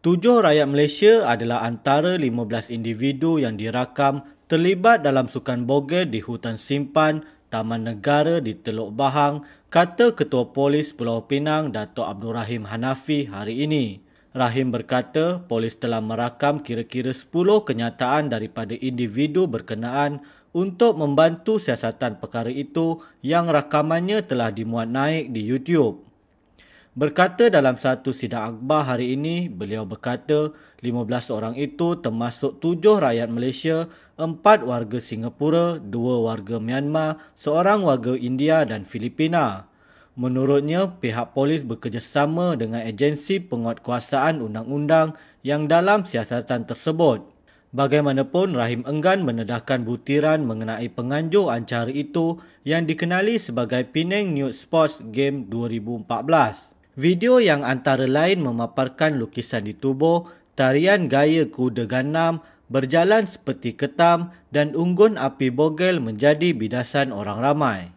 Tujuh rakyat Malaysia adalah antara 15 individu yang dirakam terlibat dalam sukan bogel di hutan simpan Taman Negara di Teluk Bahang, kata Ketua Polis Pulau Pinang Datuk Abdul Rahim Hanafi hari ini. Rahim berkata polis telah merakam kira-kira 10 kenyataan daripada individu berkenaan untuk membantu siasatan perkara itu yang rakamannya telah dimuat naik di YouTube. Berkata dalam satu sidang akhbar hari ini, beliau berkata 15 orang itu termasuk 7 rakyat Malaysia, 4 warga Singapura, 2 warga Myanmar, seorang warga India dan Filipina. Menurutnya, pihak polis bekerjasama dengan agensi penguatkuasaan undang-undang yang dalam siasatan tersebut. Bagaimanapun, Rahim enggan menedahkan butiran mengenai penganjur acara itu yang dikenali sebagai Penang Nude Sports Game 2014. Video yang antara lain memaparkan lukisan di tubuh, tarian gaya kuda ganam, berjalan seperti ketam dan unggun api bogel menjadi bidasan orang ramai.